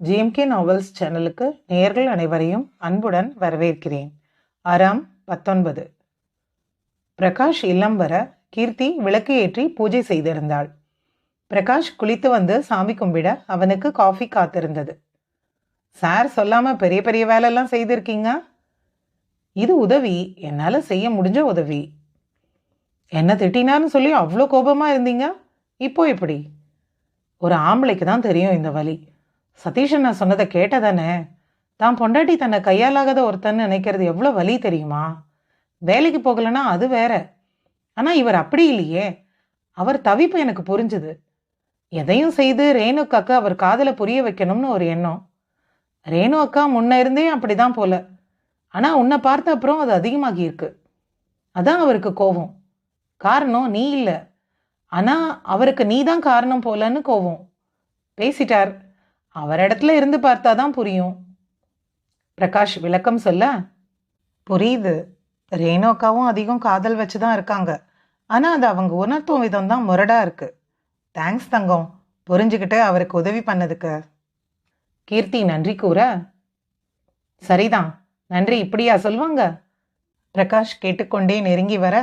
GMK novels சேனலுக்கு நேர்கள் அனைவரையும் அன்புடன் வரவேற்கிறேன். அறம் பத்தொன்பது. பிரகாஷ் இல்லம் வர கீர்த்தி விளக்கு ஏற்றி பூஜை செய்திருந்தாள். பிரகாஷ் குளித்து வந்து சாமி கும்பிட அவனுக்கு காஃபி காத்திருந்தது. சார் சொல்லாமல் பெரிய பெரிய வேலையெல்லாம் செய்திருக்கீங்க? இது உதவி. என்னால் செய்ய முடிஞ்ச உதவி. என்ன திட்டினான்னு சொல்லி அவ்வளோ கோபமாக இருந்தீங்க? இப்போ எப்படி? ஒரு ஆம்பளைக்கு தான் தெரியும் இந்த வழி சதீஷன் நான் சொன்னதை கேட்டதானே? தான் பொண்டாட்டி தன்னை கையாலாகாத ஒருத்தன்னு நினைக்கிறது எவ்வளோ வலி தெரியுமா? வேலைக்கு போகலைன்னா அது வேற. ஆனால் இவர் அப்படி இல்லையே. அவர் தவிப்பு எனக்கு புரிஞ்சுது. எதையும் செய்து ரேணு அக்காக்கு அவர் காதலை புரிய வைக்கணும்னு ஒரு எண்ணம். ரேணு அக்கா முன்ன இருந்தே அப்படிதான் போல. ஆனால் உன்னை பார்த்த அப்புறம் அது அதிகமாகி இருக்கு. அதான் அவருக்கு கோபம். காரணம் நீ இல்லை. ஆனால் அவருக்கு நீ தான் காரணம் போலன்னு கோவம் பேசிட்டார். அவர் இடத்துல இருந்து பார்த்தா தான் புரியும். பிரகாஷ் விளக்கம் சொல்ல. புரியுது. ரேணோக்காவும் அதிகம் காதல் வச்சு தான் இருக்காங்க. ஆனால் அது அவங்க உணர்த்தும் விதம் தான் முரடாக இருக்குது தேங்க்ஸ் தங்கம். புரிஞ்சுக்கிட்டு அவருக்கு உதவி பண்ணதுக்கு. கீர்த்தி நன்றி கூற. சரிதான். நன்றி இப்படியா சொல்லுவாங்க பிரகாஷ் கேட்டுக்கொண்டே நெருங்கி வர.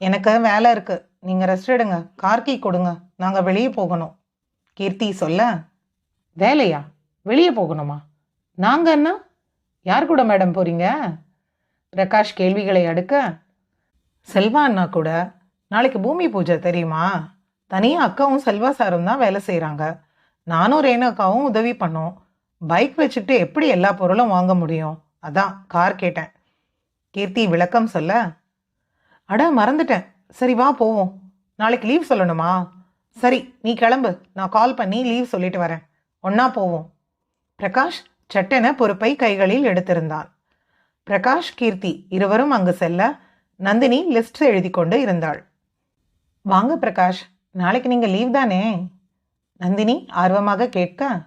எனக்கு வேலை இருக்குது நீங்கள் ரெஸ்ட் எடுங்க. கார்கி கொடுங்க. நாங்கள் வெளியே போகணும். கீர்த்தி சொல்ல. வேலையா? வெளியே போகணுமா? நாங்க என்ன? யார் கூட மேடம் போறீங்க? பிரகாஷ் கேள்விகளை அடுக்க செல்வா அண்ணா கூட நாளைக்கு பூமி பூஜை தெரியுமா? தனியாக அக்காவும் செல்வா சாரும் தான் வேலை செய்கிறாங்க நானும் ரேணு அக்காவும் உதவி பண்ணோம். பைக் வச்சுக்கிட்டு எப்படி எல்லா பொருளும் வாங்க முடியும்? அதான் கார் கேட்டேன். கீர்த்தி விளக்கம் சொல்ல அட மறந்துட்டேன். சரி வா போவோம். நாளைக்கு லீவ் சொல்லணுமா? சரி நீ கிளம்பு. நான் கால் பண்ணி லீவ் சொல்லிட்டு வரேன். ஒன்னா போவோம். பிரகாஷ் சட்டென பொறுப்பை கைகளில் எடுத்திருந்தான். பிரகாஷ் கீர்த்தி இருவரும் அங்கு செல்ல நந்தினி லிஸ்ட் எழுதி கொண்டு இருந்தாள். வாங்க பிரகாஷ் நாளைக்கு நீங்க லீவ் தானே? நந்தினி ஆர்வமாக கேட்க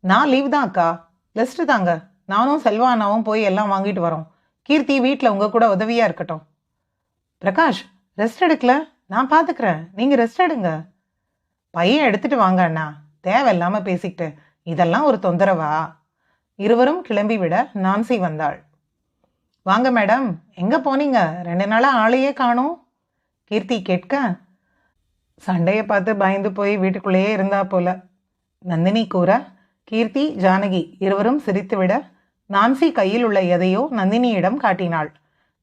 நான் லீவ் தான் அக்கா. லிஸ்ட் தாங்க. நானும் செல்வா அண்ணாவும் போய் எல்லாம் வாங்கிட்டு வரோம். கீர்த்தி வீட்டில் உங்க கூட உதவியா இருக்கட்டும். பிரகாஷ் ரெஸ்ட் எடுக்கல? நான் பார்த்துக்கிறேன் நீங்க ரெஸ்ட் எடுங்க. பையன் எடுத்துட்டு வாங்க அண்ணா. தேவையில்லாமல் பேசிக்கிட்டு இதெல்லாம் ஒரு தொந்தரவா? இருவரும் கிளம்பி விட நான்சி வந்தாள். வாங்க மேடம் எங்கே போனீங்க? ரெண்டு நாளாக ஆளையே காணோம். கீர்த்தி கேட்க சண்டையை பார்த்து பயந்து போய் வீட்டுக்குள்ளேயே இருந்தா போல. நந்தினி கூற கீர்த்தி ஜானகி இருவரும் சிரித்துவிட நான்சி கையில் உள்ள எதையோ நந்தினியிடம் காட்டினாள்.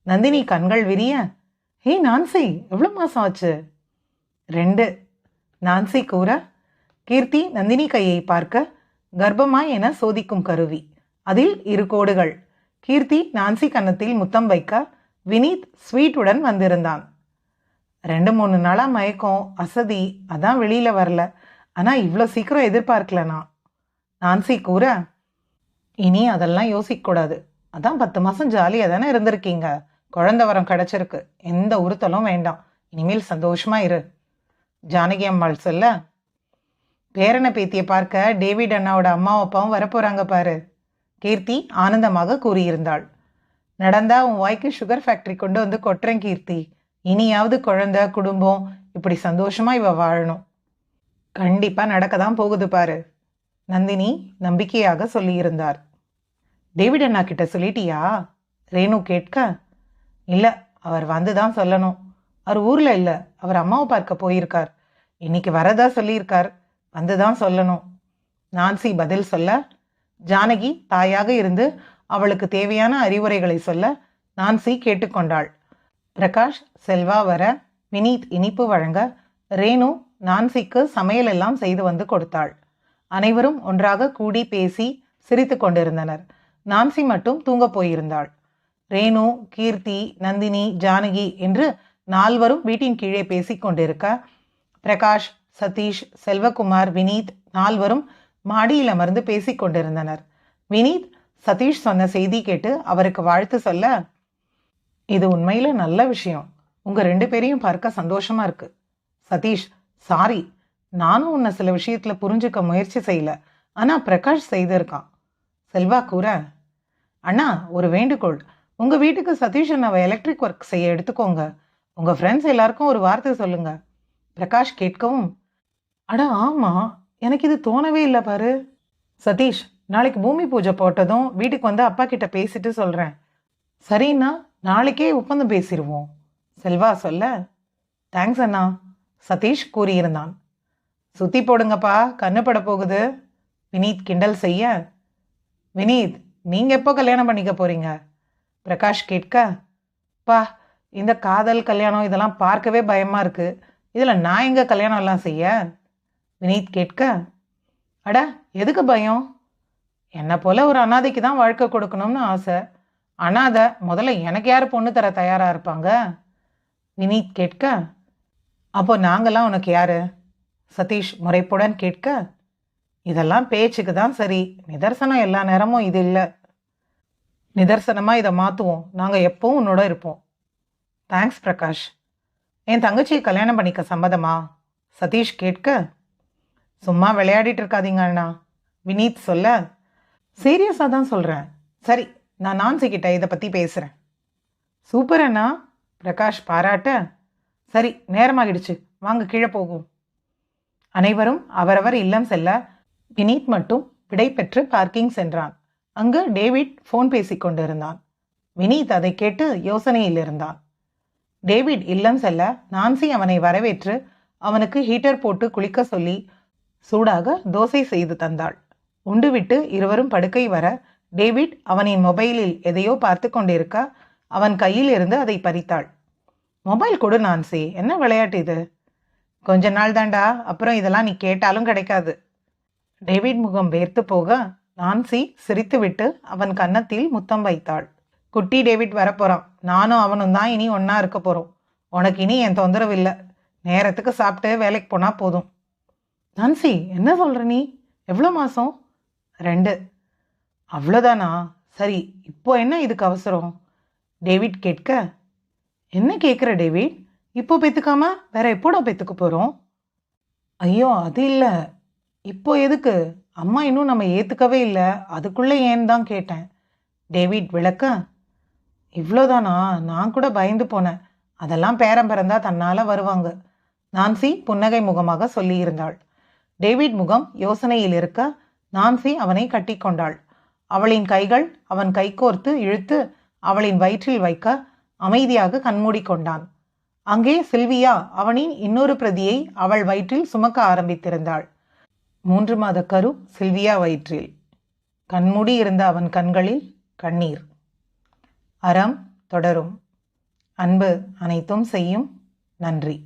நந்தினி கண்கள் விரிய ஹே நான்சி எவ்வளோ மாதம் ஆச்சு? ரெண்டு நான்சி கூற கீர்த்தி நந்தினி கையை பார்க்க கர்ப்பமா என சோதிக்கும் கருவி. அதில் இரு கோடுகள். கீர்த்தி நான்சி கன்னத்தில் முத்தம் வைக்க வினீத் ஸ்வீட்டுடன் வந்திருந்தான். ரெண்டு மூணு நாளாக மயக்கம் அசதி அதான் வெளியில் வரல. ஆனால் இவ்வளோ சீக்கிரம் எதிர்பார்க்கல நான் நான்சி கூற இனி அதெல்லாம் யோசிக்கக்கூடாது அதான் பத்து மாதம் ஜாலியாக தானே இருந்திருக்கீங்க. குழந்த வரம் கிடச்சிருக்கு. எந்த உறுத்தலும் வேண்டாம். இனிமேல் சந்தோஷமாக இரு. ஜானகி அம்மாள் சொல்ல பேரனை பேத்தியை பார்க்க டேவிட் அண்ணாவோட அம்மாவும் அப்பாவும் வரப்போகிறாங்க பாரு. கீர்த்தி ஆனந்தமாக கூறியிருந்தாள். நடந்தா உன் வாய்க்கு சுகர் ஃபேக்டரி கொண்டு வந்து கொட்டுறேன் கீர்த்தி. இனியாவது குழந்தை குடும்பம் இப்படி சந்தோஷமா இவ வாழணும். கண்டிப்பா நடக்க தான் போகுது பாரு. நந்தினி நம்பிக்கையாக சொல்லியிருந்தார். டேவிட் அண்ணா கிட்ட சொல்லிட்டியா? ரேணு கேட்க இல்லை அவர் வந்து தான் சொல்லணும். அவர் ஊரில் இல்லை. அவர் அம்மாவை பார்க்க போயிருக்கார். இன்னைக்கு வரதா சொல்லியிருக்கார். வந்து தான் சொல்லணும். நான்சி பதில் சொல்ல ஜானகி தாயாக இருந்து அவளுக்கு தேவையான அறிவுரைகளை சொல்ல நான்சி கேட்டுக்கொண்டாள். பிரகாஷ் செல்வா வர வினீத் இனிப்பு வழங்க ரேணு நான்சிக்கு சமையல் எல்லாம் செய்து வந்து கொடுத்தாள். அனைவரும் ஒன்றாக கூடி பேசி சிரித்து கொண்டிருந்தனர். நான்சி மட்டும் தூங்கப் போயிருந்தாள். ரேணு கீர்த்தி நந்தினி ஜானகி என்று நால்வரும் வீட்டின் கீழே பேசிக் கொண்டிருக்க பிரகாஷ் சதீஷ் செல்வகுமார் வினீத் நால்வரும் மாடியில் அமர்ந்து பேசிக் கொண்டிருந்தனர். வினீத் சதீஷ் சொன்ன செய்தி கேட்டு அவருக்கு வாழ்த்து சொல்ல இது உண்மையில நல்ல விஷயம். உங்க ரெண்டு பேரையும் பார்க்க சந்தோஷமா இருக்கு. சதீஷ் சாரி நானும் உன்னை சில விஷயத்துல புரிஞ்சுக்க முயற்சி செய்யல. ஆனா பிரகாஷ் செய்திருக்கான். செல்வா கூற அண்ணா ஒரு வேண்டுகோள். உங்க வீட்டுக்கு சதீஷ் அண்ணாவை எலக்ட்ரிக் ஒர்க் செய்ய எடுத்துக்கோங்க. உங்க ஃப்ரெண்ட்ஸ் எல்லாருக்கும் ஒரு வார்த்தை சொல்லுங்க. பிரகாஷ் கேட்கவும் அட ஆமாம் எனக்கு இது தோணவே இல்லை பாரு. சதீஷ் நாளைக்கு பூமி பூஜை போட்டதும் வீட்டுக்கு வந்து அப்பா கிட்ட பேசிட்டு சொல்கிறேன் சரிண்ணா நாளைக்கே ஒப்பந்தம் பேசிடுவோம் செல்வா சொல்ல தேங்க்ஸ் அண்ணா சதீஷ் கூறியிருந்தான். சுத்தி போடுங்கப்பா கண்ணுப்பட போகுது. வினீத் கிண்டல் செய்ய வினீத் நீங்கள் எப்போ கல்யாணம் பண்ணிக்க போகிறீங்க பிரகாஷ் கேட்க பா இந்த காதல் கல்யாணம் இதெல்லாம் பார்க்கவே பயமாக இருக்குது இதில் நான் எங்கே கல்யாணம் எல்லாம் செய்ய? வினீத் கேட்க அட எதுக்கு பயம்? என்னை போல ஒரு அனாதைக்கு தான் வாழ்க்கை கொடுக்கணும்னு ஆசை. அனாதை முதல்ல எனக்கு யார் பொண்ணு தர தயாராக இருப்பாங்க? வினீத் கேட்க அப்போ நாங்கெல்லாம் உனக்கு யார்? சதீஷ் முறைப்புடன் கேட்க இதெல்லாம் பேச்சுக்கு தான் சரி. நிதர்சனம் எல்லா நேரமும் இது இல்லை. நிதர்சனமாக இதை மாற்றுவோம் நாங்கள் எப்பவும் உன்னோட இருப்போம். தேங்க்ஸ் பிரகாஷ். என் தங்கச்சியை கல்யாணம் பண்ணிக்க சம்மதமா? சதீஷ் கேட்க சும்மா விளையாடிட்டு இருக்காதீங்க அண்ணா. வினீத் சொல்ல சீரியஸாக தான் சொல்கிறேன் சரி நான் நான்சி கிட்ட இதை பற்றி பேசுகிறேன் சூப்பர் அண்ணா. பிரகாஷ் பாராட்ட சரி நேரமாகிடுச்சு. வாங்க கீழே போகும். அனைவரும் அவரவர் இல்லம் செல்ல வினீத் மட்டும் விடை பெற்று பார்க்கிங் சென்றான். அங்கு டேவிட் ஃபோன் பேசிக் கொண்டிருந்தான். வினீத் அதை கேட்டு யோசனையில் இருந்தான். டேவிட் இல்லம் செல்ல நான்சி அவனை வரவேற்று அவனுக்கு ஹீட்டர் போட்டு குளிக்க சொல்லி சூடாக தோசை செய்து தந்தாள். உண்டுவிட்டு இருவரும் படுக்கை வர டேவிட் அவனின் மொபைலில் எதையோ பார்த்து கொண்டிருக்க அவன் கையில் இருந்து அதை பறித்தாள். மொபைல் கொடு நான்சி. என்ன விளையாட்டு இது? கொஞ்ச நாள் தாண்டா. அப்புறம் இதெல்லாம் நீ கேட்டாலும் கிடைக்காது. டேவிட் முகம் வேர்த்து போக நான்சி சிரித்துவிட்டு அவன் கன்னத்தில் முத்தம் வைத்தாள். குட்டி டேவிட் வரப்போறான். நானும் அவனும் தான் இனி ஒன்றா இருக்க போறோம். உனக்கு இனி என் தொந்தரவு இல்லை. நேரத்துக்கு சாப்பிட்டு வேலைக்கு போனா போதும். நான்சி என்ன சொல்கிற நீ? எவ்வளோ மாதம் ரெண்டு. அவ்வளோதானா சரி இப்போ என்ன இதுக்கு அவசரம்? டேவிட் கேட்க என்ன கேட்குற டேவிட்? இப்போ பெற்றுக்காம வேற எப்போடா பெற்றுக்க போகிறோம் ஐயோ அது இல்லை. இப்போ எதுக்கு? அம்மா இன்னும் நம்ம ஏற்றுக்கவே இல்லை. அதுக்குள்ளே ஏன் தான் கேட்டேன். டேவிட் விளக்க இவ்வளோதானா நான் கூட பயந்து போனேன். அதெல்லாம் பேரம் பிறந்தா தன்னால் வருவாங்க. நான்சி புன்னகை முகமாக சொல்லியிருந்தாள். டேவிட் முகம் யோசனையில் இருக்க நான்சி அவனை கட்டிக்கொண்டாள். அவளின் கைகள் அவன் கைகோர்த்து இழுத்து அவளின் வயிற்றில் வைக்க அமைதியாக கண்மூடிக்கொண்டான் அங்கே சில்வியா அவனின் இன்னொரு பிரதியை அவள் வயிற்றில் சுமக்க ஆரம்பித்திருந்தாள். மூன்று மாத கரு சில்வியா வயிற்றில். கண்மூடி இருந்த அவன் கண்களில் கண்ணீர். அறம் தொடரும். அன்பு அனைத்தும் செய்யும். நன்றி.